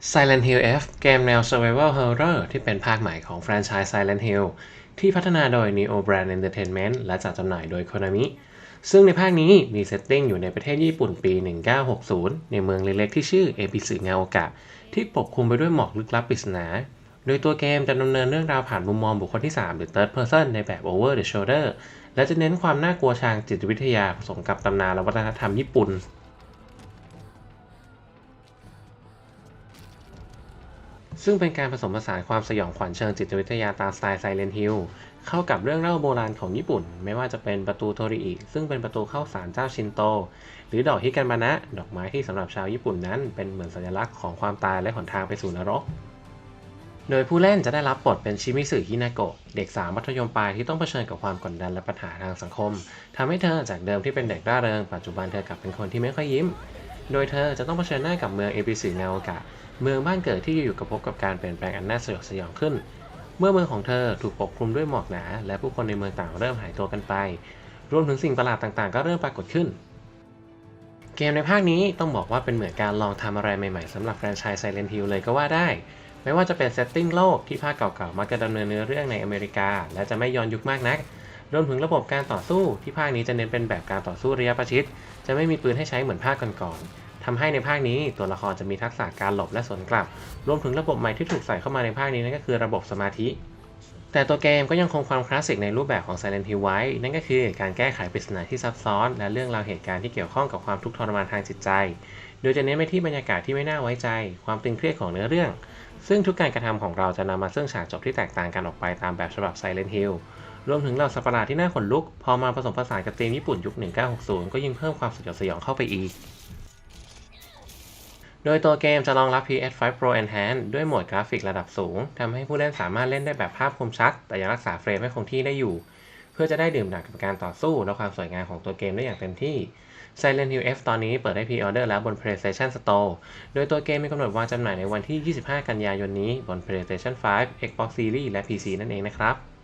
Silent Hill F เกมแนว Survival Horror ที่เป็นภาคใหม่ของแฟรนไชส์ Silent Hill ที่พัฒนาโดย Neo Brand Entertainment และจัดจำหน่ายโดย Konami ซึ่งในภาคนี้มีเซตติ้งอยู่ในประเทศญี่ปุ่นปี 1960 ในเมืองเล็กๆที่ชื่อเอพิสึงาโอกะ ที่ปกคลุมไปด้วยหมอกลึกลับปริศนา โดยตัวเกมจะดำเนินเรื่องราวผ่านมุมมองบุคคลที่ 3 หรือ Third Person ในแบบ Over the Shoulder และจะเน้นความน่ากลัวทางจิตวิทยาผสมกับตำนานและวัฒนธรรมญี่ปุ่น ซึ่งเป็นการผสมผสานความสยองขวัญเชิงจิตวิทยาตามสไตล์ Silent Hill เข้ากับเรื่องเล่าโบราณของญี่ปุ่น ไม่ว่าจะเป็นประตูโทริอิซึ่งเป็นประตูเข้าศาลเจ้าชินโต หรือดอกฮิกันบานะ ดอกไม้ที่สำหรับชาวญี่ปุ่นนั้น เป็นเหมือนสัญลักษณ์ของความตายและหนทางไปสู่นรก โดยผู้เล่นจะได้รับบทเป็นชิมิสึฮินาโกะเด็กสาวมัธยมปลายที่ต้องเผชิญกับความกดดันและปัญหาทางสังคมทำให้เธอจากเดิมที่เป็นเด็กร่าเริงปัจจุบันเธอกลับเป็นคนที่ไม่ค่อยยิ้ม โดยเธอจะต้องเผชิญหน้ากับเมืองเอปิสึนาโอกะ เมืองบ้านเกิดที่อยู่กับพบกับการเปลี่ยนแปลงอันน่าสยดสยองขึ้น เมื่อเมืองของเธอถูกปกคลุมด้วยหมอกหนา และผู้คนในเมืองต่างเริ่มหายตัวกันไป รวมถึงสิ่งประหลาดต่างๆ ก็เริ่มปรากฏขึ้น เกมในภาคนี้ต้องบอกว่าเป็นเหมือนการลองทำอะไรใหม่ๆสำหรับแฟรนไชส์ Silent Hill เลยก็ว่าได้ ไม่ว่าจะเป็นเซตติ้งโลกที่ภาคเก่าๆมักจะดำเนินเนื้อเรื่องในอเมริกา และจะไม่ย้อนยุคมากนักรวมถึงระบบการต่อสู้ที่ภาคนี้จะเน้นเป็นแบบการต่อสู้ระยะประชิด จะไม่มีปืนให้ใช้เหมือนภาคก่อนๆ ทำให้ในภาคนี้ตัวละครจะมีทักษะการหลบและสวนกลับ รวมถึงระบบใหม่ที่ถูกใส่เข้ามาในภาคนี้นั่นก็คือระบบสมาธิ แต่ตัวเกมก็ยังคงความคลาสสิกในรูปแบบของ Silent Hill ไว้ นั่นก็คือการแก้ไขปริศนาที่ซับซ้อน และเรื่องราวเหตุการณ์ที่เกี่ยวข้องกับความทุกข์ทรมานทางจิตใจ โดยจะเน้นไปที่บรรยากาศที่ไม่น่าไว้ใจ ความตึงเครียดของเนื้อเรื่อง ซึ่งทุกการกระทำของเราจะนำมาซึ่งฉากจบที่แตกต่างกันออกไปตามแบบฉบับ Silent Hill รวมถึงเหล่าสัตว์ประหลาดที่น่าขนลุก พอมาผสมผสานกับธีมญี่ปุ่นยุค 1960 ก็ยิ่งเพิ่มความสยดสยองเข้าไปอีก โดยตัวเกมจะรองรับ PS5 Pro Enhanced ด้วยโหมดกราฟิกระดับสูง ทำให้ผู้เล่นสามารถเล่นได้แบบภาพคมชัด แต่ยังรักษาเฟรมให้คงที่ได้อยู่ เพื่อจะได้ดื่มด่ำกับการต่อสู้ และความสวยงามของตัวเกมได้อย่างเต็มที่ Silent Hill F ตอนนี้เปิดให้พรีออเดอร์แล้วบน PlayStation Store โดยตัวเกมมีกำหนดวางจำหน่ายในวันที่ 25 กันยายนนี้บน PlayStation 5 Xbox Series และ PC นั่นเองนะครับ